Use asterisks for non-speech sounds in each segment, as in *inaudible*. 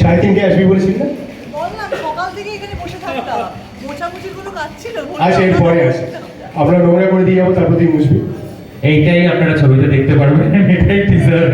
সাড়ে তিনটে আসবি বলেছিলি না? বললাম সকাল থেকে এখানে বসে থাকতাম। মোছামুছির কোনো কাজ ছিল? আসে এর পরে আসে। আমরা নোংরা করে দিয়ে যাব তারপর তুই মুছবি। এইটাই আপনারা ছবিতে দেখতে পারবেন এটাই টিজার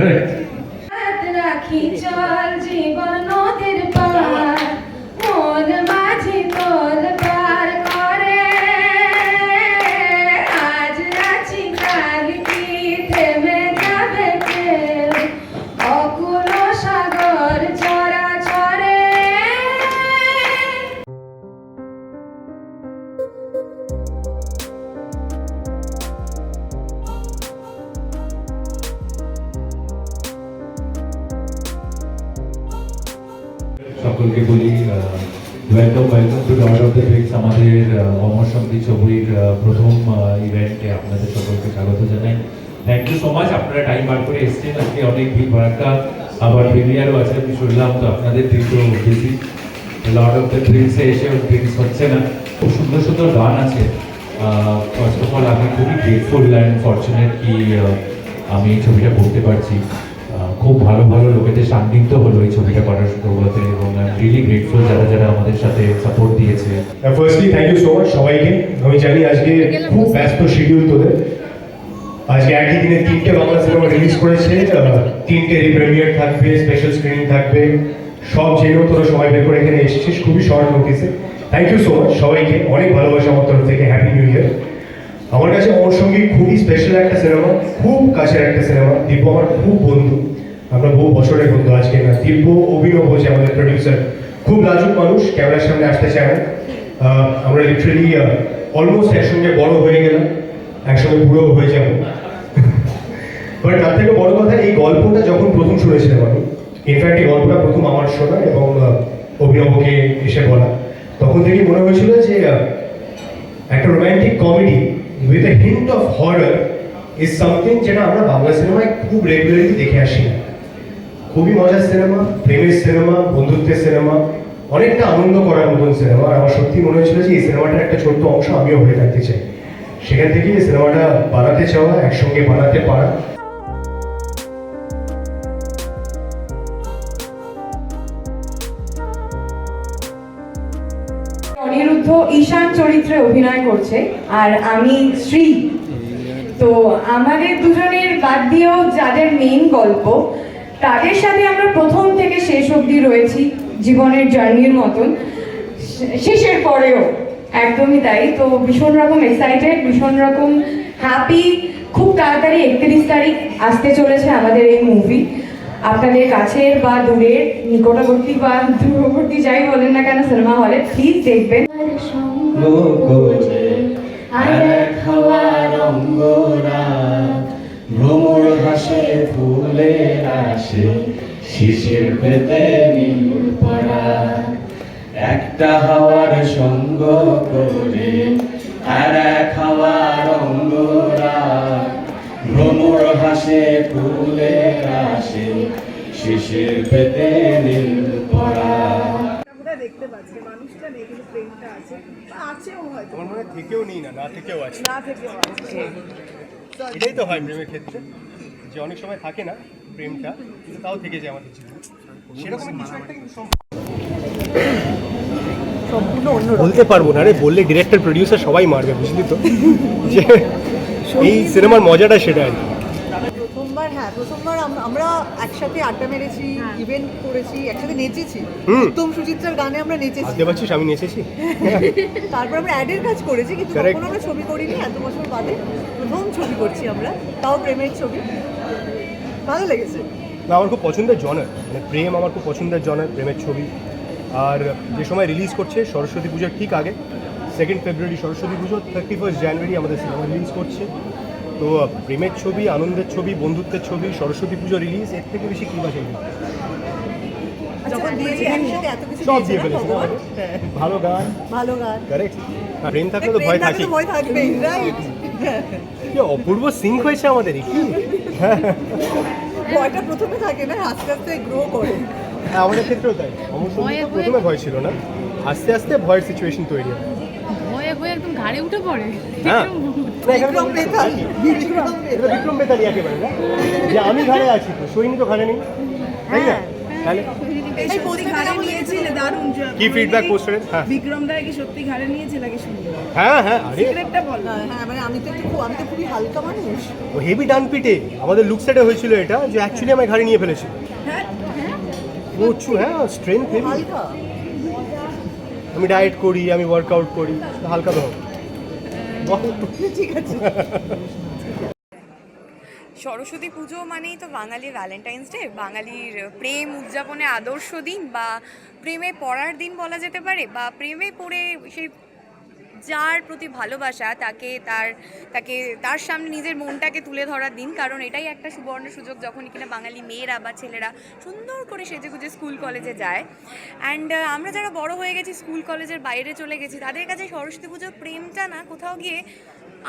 আহ, ছবির প্রথম ইভেন্টে আপনাদের সকলকে স্বাগত জানাই। থ্যাংক ইউ সো মাচ আপনারা টাইম বার করে এসেছেন। আজকে অনেক ভিড় ভাড়াক্কা আবার প্রিমিয়ারও আছে আমি শুনলাম তো আপনাদের দিন বেশি লর্ড অফ দ্য ড্রিংসে এসে ড্রিংকস হচ্ছে না। খুব সুন্দর সুন্দর গান আছে। ফার্স্ট অফ অল আমি খুবই গ্রেটফুল অ্যান্ড ফর্চুনেট কি আমি এই ছবিটা করতে পারছি। খুব ভালো ভালো লোকেদের সান্নিধ্য হলো এই ছবিটা করার সুযোগতে এবং আই রিয়েলি গ্রেটফুল যারা যারা আমাদের সাথে সাপোর্ট দিয়েছে। Firstly thank you so much সবাইকে। আমি জানি আজকে খুব ব্যস্ত শিডিউল তোদের। আজকে একই দিনে তিনটে বাংলা সিনেমা রিলিজ করেছে। তিনটে রিপ্রিমিয়ার থাকবে স্পেশাল স্ক্রিনিং থাকবে। সব জেনেও তোরা সবাই বের করে এখানে এসেছিস খুবই শর্ট নোটিসে থ্যাংক ইউ সো মাচ সবাইকে। অনেক ভালোবাসা আমার তরফ থেকে। হ্যাপি নিউ ইয়ার আমার কাছে অমর সঙ্গী খুবই স্পেশাল একটা সিনেমা খুব কাছের একটা সিনেমা। দিব্য আমার খুব বন্ধু। আমরা বহু বছরের বন্ধু আজকে না দিব্য অভিনব হচ্ছে আমাদের প্রডিউসার খুব লাজুক মানুষ, ক্যামেরার সামনে আসতে চায় না। আমরা লিটারেলি অলমোস্ট একসঙ্গে বড় হয়ে গেলাম। একসঙ্গে বুড়ো হয়ে যাব। বাট তার থেকে বড় কথা, এই গল্পটা যখন প্রথম শুনেছিলাম আমি ইনফ্যাক্ট এই গল্পটা প্রথম আমার শোনা এবং অভিনবকে এসে বলা। তখন থেকেই মনে হয়েছিল যে একটা romantic comedy with a hint of horror is something যেটা আমরা বাংলা সিনেমায় খুব রেগুলারলি দেখে আসি না। খুবই মজার সিনেমা, প্রেমের সিনেমা, বন্ধুত্বের সিনেমা, অনেকটা আনন্দ করার মতন সিনেমা। আর আমার সত্যি মনে হয়েছিল যে এই সিনেমাটার একটা ছোট্ট অংশ আমিও হয়ে থাকতে চাই। সেখান থেকে এই সিনেমাটা বানাতে চাওয়া, একসঙ্গে বানাতে পারা। অনিরুদ্ধ ঈশান চরিত্রে অভিনয় করছে, আর আমি শ্রী। তো আমাদের দুজনের বাদ দিয়েও যাদের মেইন গল্প তাদের সাথে আমরা প্রথম থেকে শেষ অবধি রয়েছি জীবনের জার্নির মতন। শেষের পরেও একদমই তাই। তো ভীষণ রকম এক্সাইটেড ভীষণ রকম হ্যাপি খুব তাড়াতাড়ি একত্রিশ তারিখ আসতে চলেছে আমাদের এই মুভি আপনাদের কাছের বা দূরের, নিকটবর্তী বা দূরবর্তী যাই বলেন না কেন, সিনেমা হলে প্লিজ দেখবেন। ভ্রমর হাসে ফুলের আসে শিশির পেতে নীল পড়া। একটা হাওয়ার সঙ্গ করে আর এক হাওয়ার অঙ্গরা ভ্রমর হাসে ফুলের আসে শিশির পেতে নীল পড়া। দেখতে পাচ্ছি মানুষটা নেই কিন্তু প্রেমটা আছে। আছেও হয়তো। আমার মনে থেকেও নেই না? না থেকেও আছে। না থেকেও আছে। এটাই তো হয় প্রেমের ক্ষেত্রে। যে অনেক সময় থাকে না প্রেমটা কিন্তু তাও থেকে যায় আমাদের জীবনে। সেরকম কিছু একটা কিন্তু সম্পূর্ণ অন্য বলতে পারব না রে বললে ডিরেক্টর প্রডিউসার সবাই মারবে বুঝলি তো? যে এই সিনেমার মজাটা সেটা আর কি। হ্যাঁ প্রথমবার আমরা একসাথে আড্ডা মেরেছি ইভেন্ট করেছি একসাথে নেচেছি। উত্তম সুচিত্রার গানে আমরা নেচেছি। ভাবতে পারছিস আমি নেচেছি? *laughs* তারপর আমরা অ্যাডের কাজ করেছি কিন্তু. কখনো আমরা ছবি করিনি এত বছর বাদে প্রথম ছবি করছি আমরা তাও প্রেমের ছবি। ভালো লেগেছে। না আমার খুব পছন্দের জনার মানে প্রেম আমার খুব পছন্দের জনার প্রেমের ছবি। আর যে সময় রিলিজ করছে সরস্বতী পুজোর ঠিক আগে সেকেন্ড ফেব্রুয়ারি সরস্বতী পুজো থার্টি ফার্স্ট জানুয়ারি আমাদের সিনেমা রিলিজ করছে। তো প্রেমের ছবি আনন্দের ছবি বন্ধুত্বের ছবি সরস্বতী পুজো রিলিজ এর থেকে বেশি কী বাসে সব দিয়ে ফেলেছে হ্যাঁ, ভালো গান? ভালো গান। কারেক্ট প্রেম থাকলে তো ভয় থাকি ভয় থাকবেই রাইট কি অপূর্ব সিঙ্ক হয়েছে আমাদের কি? ভয়টা প্রথমে থাকে না আস্তে আস্তে গ্রো করে। হ্যাঁ আমাদের ক্ষেত্রেও তাই। আমার প্রথমে ভয় ছিল না। আস্তে আস্তে ভয়ের সিচুয়েশন তৈরি হয়। হয়ে হয়ে একদম ঘাড়ে উঠে পড়ে। হ্যাঁ। বিক্রম বেতাল। একেবারে যে আমি ঘাড়ে আছি তো সৈনী তো ঘাড়ে নেই। তাই না? হ্যাঁ তাহলে কি ফিডব্যাক হ্যাঁ। বিক্রম দা কি সত্যি ঘাড়ে নিয়েছে নাকি হ্যাঁ হ্যাঁ সিক্রেটটা বল। হ্যাঁ মানে আমি তো একটু আমি তো খুবই হালকা মানুষ। ও হেভি ডান পিটে আমাদের লুক সেটে হয়েছিল এটা যে অ্যাকচুয়ালি আমি ঘাড়ে নিয়ে ফেলেছি হ্যাঁ হ্যাঁ। প্রচুর হ্যাঁ স্ট্রেংথ হেভি হালকা। আমি ডায়েট করি, আমি ওয়ার্কআউট করি, হালকা ধরো ঠিক আছে সরস্বতী পুজো মানেই তো বাঙালির ভ্যালেন্টাইন্স ডে বাঙালির প্রেম উদযাপনে আদর্শ দিন বা প্রেমে পড়ার দিন বলা যেতে পারে বা প্রেমে পড়ে সেই যার প্রতি ভালোবাসা, তাকে তার তাকে, তার সামনে নিজের মনটাকে তুলে ধরার দিন। কারণ এটাই একটা সুবর্ণ সুযোগ যখন কিনা বাঙালি মেয়েরা বা ছেলেরা সুন্দর করে সেজে গুজে স্কুল কলেজে যায়। অ্যান্ড আমরা যারা বড় হয়ে গেছি, স্কুল কলেজের বাইরে চলে গেছি, তাদের কাছে সরস্বতী পুজোর প্রেমটা না, কোথাও গিয়ে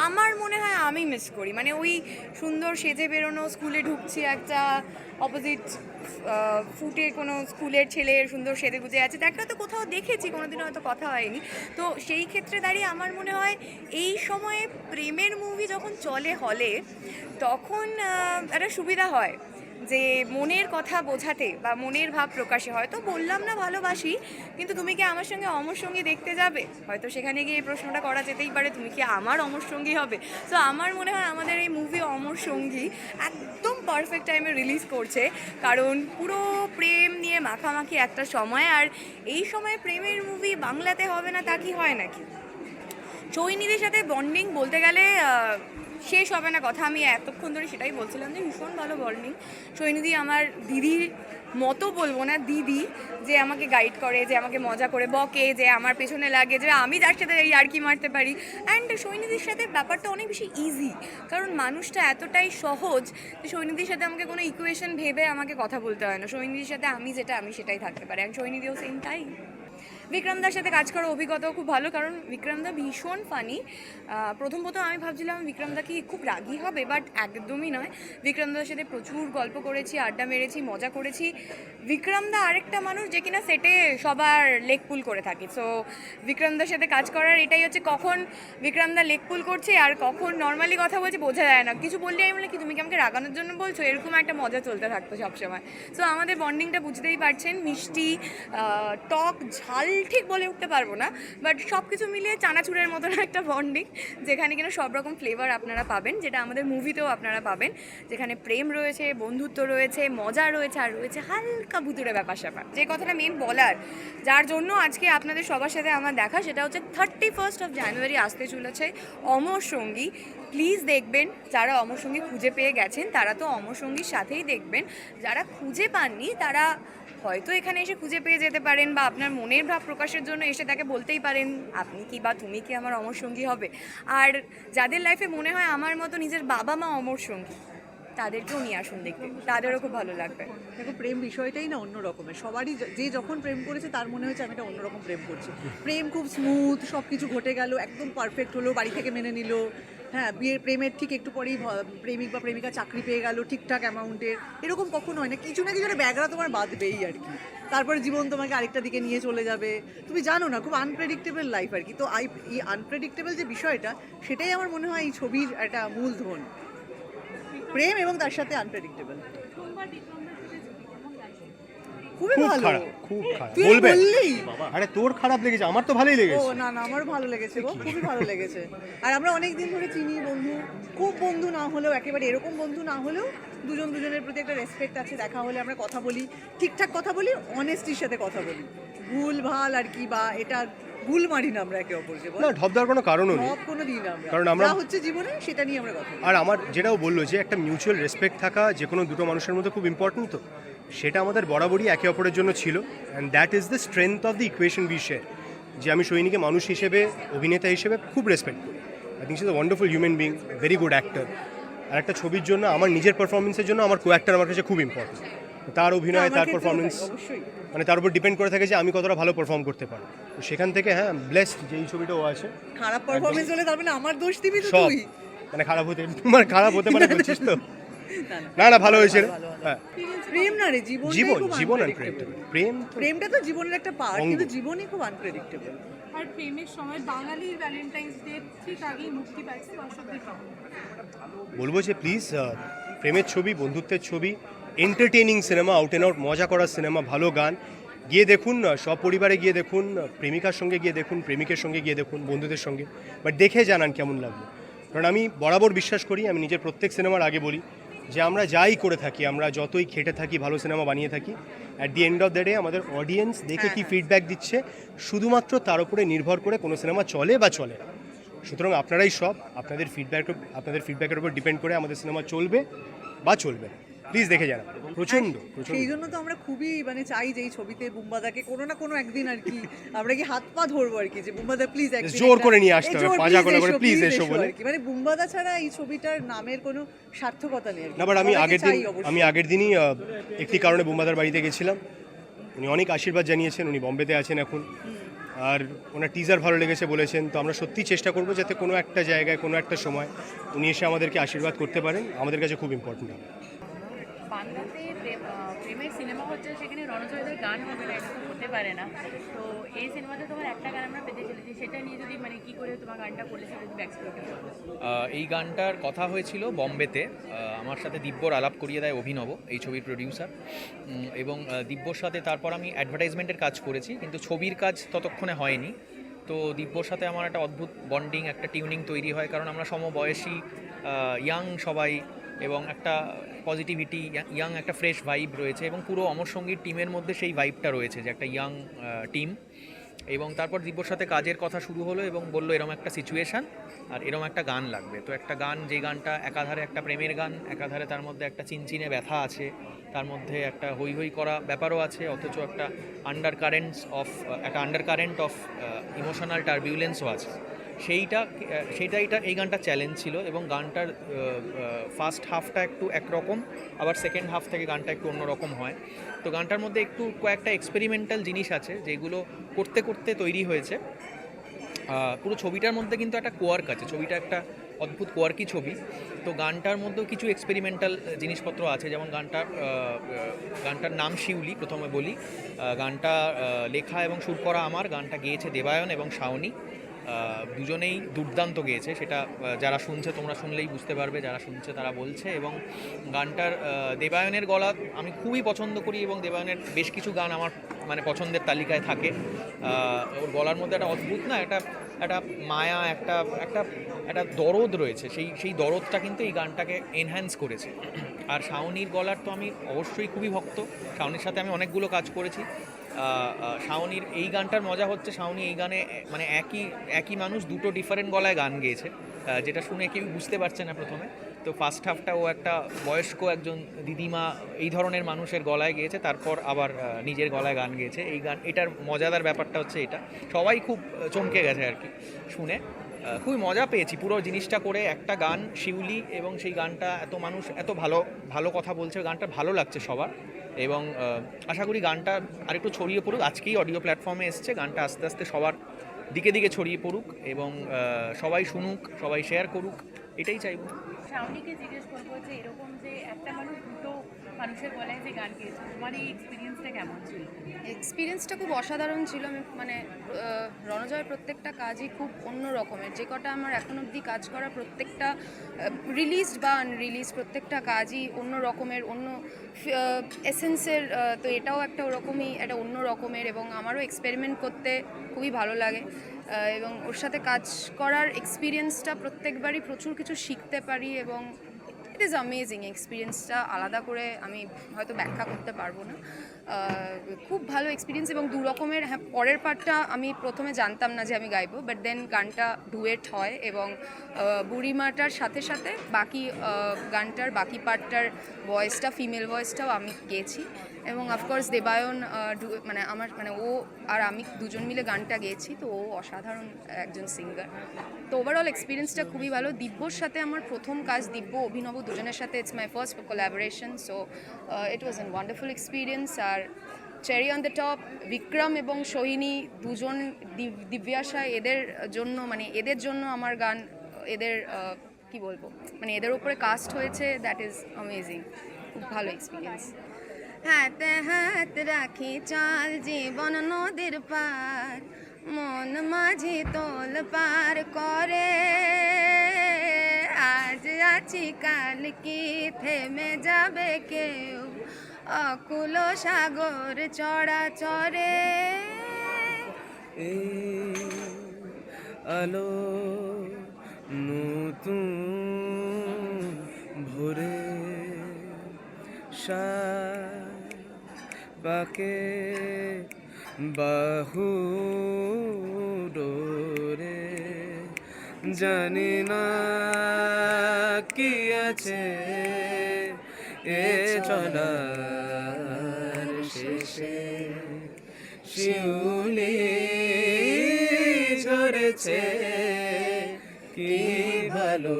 আমার মনে হয় আমি মিস করি। মানে ওই সুন্দর সেজে বেরোনো, স্কুলে ঢুকছি একটা অপোজিট ফুটে কোনো স্কুলের ছেলে সুন্দর সেজে গুজে আছে। তাকে তো কোথাও দেখেছি, কোনোদিনও হয়তো কথা হয়নি। তো সেই ক্ষেত্রে দাঁড়িয়ে আমার মনে হয় এই সময়ে প্রেমের মুভি যখন চলে হলে তখন একটা সুবিধা হয়। যে মনের কথা বোঝাতে বা মনের ভাব প্রকাশে, হয়তো বললাম না ভালোবাসি, কিন্তু তুমি কি আমার সঙ্গে অমর সঙ্গী দেখতে যাবে? হয়তো সেখানে গিয়ে এই প্রশ্নটা করা যেতেই পারে, তুমি কি আমার অমর সঙ্গী হবে? তো আমার মনে হয় আমাদের এই মুভি অমর সঙ্গী একদম পারফেক্ট টাইমে রিলিজ করছে, কারণ পুরো প্রেম নিয়ে মাখামাখি একটা সময়, আর এই সময় প্রেমের মুভি বাংলাতে হবে না, তা কি হয় নাকি? চৈনিদের সাথে বন্ডিং বলতে গেলে শেষ হবে না কথা। আমি এতক্ষণ ধরে সেটাই বলছিলাম যে ভীষণ ভালো বন্ডিং চৈনিদি আমার দিদির মতো বলব না, দিদি যে আমাকে গাইড করে, যে আমাকে মজা করে বকে, যে আমার পেছনে লাগে, যে আমি যার সাথে এই ইয়ার্কি মারতে পারি। অ্যান্ড সৈনিধির সাথে ব্যাপারটা অনেক বেশি ইজি কারণ মানুষটা এতটাই সহজ যে সৈনিধির সাথে আমাকে কোনো ইকুয়েশন ভেবে আমাকে কথা বলতে হয় না। সৈনিধির সাথে আমি যেটা, আমি সেটাই থাকতে পারি। অ্যান্ড সৈনিধিও সেম তাই বিক্রমদার সাথে কাজ করার অভিজ্ঞতাও খুব ভালো, কারণ বিক্রমদা ভীষণ ফানি প্রথম প্রথম আমি ভাবছিলাম বিক্রমদা কি খুব রাগী হবে বাট একদমই নয়। বিক্রমদার সাথে প্রচুর গল্প করেছি, আড্ডা মেরেছি, মজা করেছি। বিক্রমদা আরেকটা মানুষ যে কিনা সেটে সবার লেগ পুল করে থাকে। সো বিক্রমদার সাথে কাজ করার এটাই হচ্ছে কখন বিক্রমদা লেগ পুল করছে আর কখন নর্মালি কথা বলছে বোঝা যায় না। কিছু বললে আমি বলি, কি তুমি কি আমাকে রাগানোর জন্য বলছো? এরকম একটা মজা চলতে থাকতো সবসময়। সো আমাদের বন্ডিংটা বুঝতেই পারছেন, মিষ্টি টক, ঝাল ঠিক বলে উঠতে পারব না বাট সব কিছু মিলিয়ে চানাচুরের মতন একটা বন্ডিং যেখানে কিনা সব রকম ফ্লেভার আপনারা পাবেন, যেটা আমাদের মুভিতেও আপনারা পাবেন, যেখানে প্রেম রয়েছে, বন্ধুত্ব রয়েছে, মজা রয়েছে, আর রয়েছে হালকা ভুতুরে ব্যাপার স্যাপার। যে কথাটা মেন বলার, যার জন্য আজকে আপনাদের সবার সাথে আমার দেখা, সেটা হচ্ছে থার্টি ফার্স্ট অফ জানুয়ারি আসতে চলেছে অমর সঙ্গী। প্লিজ দেখবেন, যারা অমর সঙ্গী খুঁজে পেয়ে গেছেন, তারা তো অমর সঙ্গীর সাথেই দেখবেন। যারা খুঁজে পাননি, তারা হয়তো এখানে এসে খুঁজে পেয়ে যেতে পারেন বা আপনার মনের ভাব প্রকাশের জন্য এসে তাকে বলতেই পারেন, আপনি কি বা তুমি কি আমার অমর সঙ্গী হবে? আর যাদের লাইফে মনে হয় আমার মতো নিজের বাবা মা অমর সঙ্গী, তাদেরকেও নিয়ে আসুন দেখতে। তাদেরও খুব ভালো লাগবে। দেখো, প্রেম বিষয়টাই না অন্য রকমের সবারই যে যখন প্রেম করেছে তার মনে হয়েছে আমি একটা অন্যরকম প্রেম করছি। প্রেম খুব স্মুথ সব কিছু ঘটে গেল, একদম পারফেক্ট হলো, বাড়ি থেকে মেনে নিল। হ্যাঁ বিয়ের প্রেমের ঠিক একটু পরেই প্রেমিক বা প্রেমিকা চাকরি পেয়ে গেল ঠিকঠাক অ্যামাউন্টের এরকম কখনো হয় না। কিছু না কিছু ব্যাগরা তোমার বাঁধবেই আর কি। তারপরে জীবন তোমাকে আরেকটা দিকে নিয়ে চলে যাবে। তুমি জানো না, খুব আনপ্রেডিক্টেবল লাইফ আর কি। তো আই এই আনপ্রেডিক্টেবল যে বিষয়টা, সেটাই আমার মনে হয় এই ছবির একটা মূলধন। প্রেম এবং তার সাথে আনপ্রেডিক্টেবল খুবই খুব ভালো। খারাপ খুব খারাপ। তুই বলবে? বললি? আরে তোর খারাপ লেগেছে আমার তো ভালোই ও লেগেছে না না আমারও ভালো লেগেছে গো খুবই ভালো লেগেছে। আর আমরা অনেক দিন ধরে চিনি বন্ধু। খুব বন্ধু না হলেও একেবারে এরকম বন্ধু না হলেও দুজন দুজনের প্রতি একটা রেসপেক্ট আছে। দেখা হলে আমরা কথা বলি ঠিকঠাক কথা বলি অনেস্টির সাথে কথা বলি। ভুল ভালো আর কি বা এটা ভুল মারি না আমরা একে অপরকে না ঢপ দেওয়ার কোনো কারণও নেই। কোনো দিন আমরা। কারণ আমরা- হচ্ছে জীবনে সেটা নিয়ে আমরা কথা আর আমার যেটাও বলল যে একটা মিউচুয়াল রেসপেক্ট থাকা যে কোনো দুটো মানুষের মধ্যে খুব ইম্পর্টেন্ট তো। সেটা আমাদের বরাবরই একে অপরের জন্য ছিল। And that is the strength of the equation we share যে আমি সৈনিকে মানুষ হিসেবে অভিনেতা হিসেবে খুব রেসপেক্ট করি। I think is wonderful human being very good actor আর একটা ছবির জন্য আমার নিজের পারফরমেন্সের জন্য আমার কো অ্যাক্টার আমার কাছে খুব ইম্পর্টেন্ট তার অভিনয় তার পারফরমেন্স মানে তার উপর ডিপেন্ড করে থাকে যে আমি কতটা ভালো পারফর্ম করতে পারি তো সেখান থেকে হ্যাঁ ব্লেসড যে এই ছবিটা ও আছে। খারাপ পারফরমেন্স হলে তার মানে আমার দোষ দিবি তো সব। তুই? মানে খারাপ হতে মানে খারাপ হতে পারে বলছিস তো। না, না। ভালো হয়েছে। হ্যাঁ। প্রেম না রে জীবন জীবন জীবন আনপ্রেডিক্টেবল প্রেম তো প্রেমটা তো জীবনের একটা পার্ট কিন্তু জীবনই খুব আনপ্রেডিক্টেবল আর প্রেমের সময় বাঙালির ভ্যালেন্টাইন্স ডে ঠিক আগেই মুক্তি পাচ্ছে অসত্যি বলব যে প্লিজ প্রেমের ছবি বন্ধুত্বের ছবি entertaining cinema out and out মজা করার সিনেমা ভালো গান। গিয়ে দেখুন না সব পরিবারে গিয়ে দেখুন প্রেমিকার সঙ্গে গিয়ে দেখুন প্রেমিকের সঙ্গে গিয়ে দেখুন বন্ধুদের সঙ্গে। বাট দেখে জানান কেমন লাগল। কারণ আমি বরাবর বিশ্বাস করি আমি নিজের প্রত্যেক সিনেমার আগে বলি যে আমরা যাই করে থাকি আমরা যতই খেটে থাকি ভালো সিনেমা বানিয়ে থাকি at the end of the day আমাদের অডিয়েন্স দেখে কি ফিডব্যাক দিচ্ছে শুধুমাত্র তার উপরে নির্ভর করে কোনো সিনেমা চলে বা চলে না। সুতরাং আপনারাই সব আপনাদের ফিডব্যাক আপনাদের ফিডব্যাকের উপর ডিপেন্ড করে আমাদের সিনেমা চলবে বা চলবে প্লিজ দেখে জানান প্রচণ্ড প্রচণ্ড। সেই জন্য তো আমরা খুবই মানে চাই যে এই ছবিতে বুম্বাদাকে কোনো না কোনো একদিন আর কি আমরা কি হাত পা ধরবো আর কি যে বুম্বাদা প্লিজ জোর করে নিয়ে আসতে হবে, পাঁজা করে করে, please এসো বলে। মানে বুম্বাদা ছাড়া এই ছবিটার নামের কোনো সার্থকতা নেই না বাট আমি আগের দিন আমি আগের দিনই একটি কারণে বুম্বাদার বাড়িতে গেছিলাম। উনি অনেক আশীর্বাদ জানিয়েছেন উনি বম্বেতে আছেন এখন। আর ওনার টিজার ভালো লেগেছে বলেছেন তো আমরা সত্যি চেষ্টা করব যাতে কোনো একটা জায়গায় কোনো একটা সময় উনি এসে আমাদেরকে আশীর্বাদ করতে পারেন। আমাদের কাছে খুব ইম্পর্টেন্ট হবে। বাংলাতে প্রেমের সিনেমা হচ্ছে সেখানে রণজয়দের গান হবে না এটা হতে পারে না। তো এই সিনেমাতে তোমার একটা গান আমরা পেতে চলেছি, সেটা নিয়ে যদি মানে কি করে তোমার গানটা করেছে সেটা যদি এই গানটার কথা হয়েছিল বম্বেতে আমার সাথে দিব্যর আলাপ করিয়ে দেয় অভিনব, এই ছবির প্রডিউসার এবং দিব্যর সাথে তারপর আমি অ্যাডভার্টাইজমেন্টের কাজ করেছি, কিন্তু ছবির কাজ ততক্ষণে হয়নি। তো দিব্যর সাথে আমার একটা অদ্ভুত বন্ডিং একটা টিউনিং তৈরি হয়, কারণ আমরা সমবয়সী ইয়াং সবাই এবং একটা পজিটিভিটি ইয়াং একটা ফ্রেশ ভাইব রয়েছে এবং পুরো অমর সঙ্গীর টিমের মধ্যে সেই ভাইবটা রয়েছে যে একটা ইয়াং টিম এবং তারপর দিব্যর সাথে কাজের কথা শুরু হলো এবং বলল এরম একটা সিচুয়েশান আর এরম একটা গান লাগবে। তো একটা গান, যে গানটা একাধারে একটা প্রেমের গান, একাধারে তার মধ্যে একটা চিনচিনে ব্যথা আছে, তার মধ্যে একটা হই হই করা ব্যাপারও আছে, অথচ একটা আন্ডার কারেন্টস অফ একটা আন্ডার কারেন্ট অফ ইমোশনাল টার্বিউলেন্সও আছে। সেইটা সেইটা এটা, এই গানটা চ্যালেঞ্জ ছিল এবং গানটার ফার্স্ট হাফটা একটু একরকম, আবার সেকেন্ড হাফ থেকে গানটা একটু অন্যরকম হয়। তো গানটার মধ্যে একটু কয়েকটা এক্সপেরিমেন্টাল জিনিস আছে, যেগুলো করতে করতে তৈরি হয়েছে। পুরো ছবিটার মধ্যে কিন্তু একটা কোয়ার্ক আছে, ছবিটা একটা অদ্ভুত কোয়ার্কি ছবি। তো গানটার মধ্যেও কিছু এক্সপেরিমেন্টাল জিনিসপত্র আছে, যেমন গানটার গানটার নাম শিউলি, প্রথমে বলি। গানটা লেখা এবং সুর করা আমার, গানটা গেয়েছে দেবায়ন এবং শাওনি। দুজনেই দুর্দান্ত গেয়েছে। সেটা যারা শুনছে তোমরা শুনলেই বুঝতে পারবে, যারা শুনছে তারা বলছে। এবং গানটার দেবায়নের গলা আমি খুবই পছন্দ করি এবং দেবায়নের বেশ কিছু গান আমার মানে পছন্দের তালিকায় থাকে। ওর গলার মধ্যে একটা অদ্ভুত না, একটা একটা মায়া, একটা একটা একটা দরদ রয়েছে। সেই সেই দরদটা কিন্তু এই গানটাকে এনহ্যান্স করেছে। আর শাওনির গলার তো আমি অবশ্যই খুবই ভক্ত। শাওনির সাথে আমি অনেকগুলো কাজ করেছি। শাওনির এই গানটার মজা হচ্ছে শাওনি এই গানে মানে একই একই মানুষ দুটো ডিফারেন্ট গলায় গান গেয়েছে যেটা শুনে কেউ বুঝতে পারছে না প্রথমে। তো ফার্স্ট হাফটা ও একটা বয়স্ক একজন দিদিমা এই ধরনের মানুষের গলায় গিয়েছে, তারপর আবার নিজের গলায় গান গেয়েছে। এই গান, এটার মজাদার ব্যাপারটা হচ্ছে এটা। সবাই খুব চমকে গেছে আর কি শুনে। খুবই মজা পেয়েছি পুরো জিনিসটা করে, একটা গান, শিউলি এবং সেই গানটা এত মানুষ এত ভালো ভালো কথা বলছে, গানটা ভালো লাগছে সবার। এবং আশা করি গানটা আরেকটু ছড়িয়ে পড়ুক। আজকেই অডিও প্ল্যাটফর্মে এসছে। গানটা আস্তে আস্তে সবার দিকে দিকে ছড়িয়ে পড়ুক এবং সবাই শুনুক, সবাই শেয়ার করুক, এটাই চাইব। শাওনিকে জিজ্ঞেস করব যে এরকম যে একটা মানুষ দুটো মানুষের গলায় যে গান গেয়েছে, তোমার এই এক্সপিরিয়েন্সটা কেমন ছিল? এক্সপিরিয়েন্সটা খুব অসাধারণ ছিল। মানে রণজয়ের প্রত্যেকটা কাজই খুব অন্য রকমের। যে কটা আমার এখন অবধি কাজ করা প্রত্যেকটা রিলিজড বা আনরিলিজ প্রত্যেকটা কাজই অন্য রকমের, অন্য এসেন্সের তো এটাও একটা ওরকমই, একটা অন্য রকমের এবং আমারও এক্সপেরিমেন্ট করতে খুবই ভালো লাগে। এবং ওর সাথে কাজ করার এক্সপিরিয়েন্সটা প্রত্যেকবারই প্রচুর কিছু শিখতে পারি এবং ইট ইজ অ্যামেজিং এক্সপিরিয়েন্সটা আলাদা করে আমি হয়তো ব্যাখ্যা করতে পারব না। খুব ভালো এক্সপিরিয়েন্স এবং দু রকমের হ্যাঁ পরের পার্টটা আমি প্রথমে জানতাম না যে আমি গাইবো বাট দেন গানটা ডুয়েট হয় এবং বুড়িমাটার সাথে সাথে বাকি গানটার বাকি পার্টটার ভয়েসটা ফিমেল ভয়েসটাও আমি গেয়েছি এবং অফকোর্স দেবায়ন মানে আমার মানে ও আর আমি দুজন মিলে গানটা গেয়েছি, তো ও অসাধারণ একজন সিঙ্গার তো ওভারঅল এক্সপিরিয়েন্সটা খুবই ভালো। দিব্যর সাথে আমার প্রথম কাজ দিব্য অভিনব দুজনের সাথে it's my first collaboration so it was an wonderful experience R cherry on the top Bikram এবং সোহিনী দুজন, দিব- দিব্যাশা এদের জন্য মানে এদের জন্য আমার গান, এদের কি বলব মানে এদের উপরে কাস্ট হয়েছে দ্যাট ইজ অ্যামেজিং খুব ভালো এক্সপিরিয়েন্স হাতে হাত রাখি, চাল জীবন নদীর পার। মন মাঝি তোল পার করে। আজ আছি, কাল কি থেমে যাবে কেউ? অকুল সাগর চড়া চরে আলো নতুন ভোরে পাকে বাহু ডোরে। জানি না কি আছে এ চলার শেষে। শিউলি ঝরেছে, কি ভালো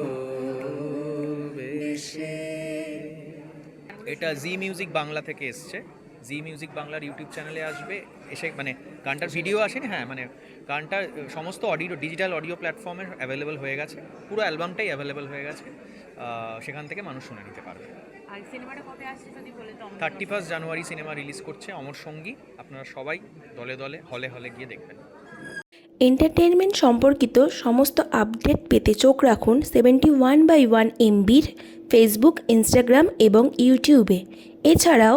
এটা জি মিউজিক বাংলা থেকে এসছে। জি মিউজিক বাংলার ইউটিউব চ্যানেলে আসবে এসে মানে গানটার ভিডিও আসেনি? হ্যাঁ মানে গানটার সমস্ত অডিও ডিজিটাল অডিও প্ল্যাটফর্মে অ্যাভেলেবেল হয়ে গেছে। পুরো অ্যালবামটাই অ্যাভেলেবেল হয়ে গেছে। সেখান থেকে মানুষ শুনে নিতে পারবে। আর সিনেমাটা কবে আসছে যদি বলে তো আমরা thirty first January cinema release করছে অমর সঙ্গী। আপনারা সবাই দলে দলে হলে হলে গিয়ে দেখবেন। এন্টারটেনমেন্ট সম্পর্কিত সমস্ত আপডেট পেতে চোখ রাখুন সেভেন্টি ওয়ান বাই ওয়ান এমবির ফেসবুক ইনস্টাগ্রাম এবং ইউটিউবে এছাড়াও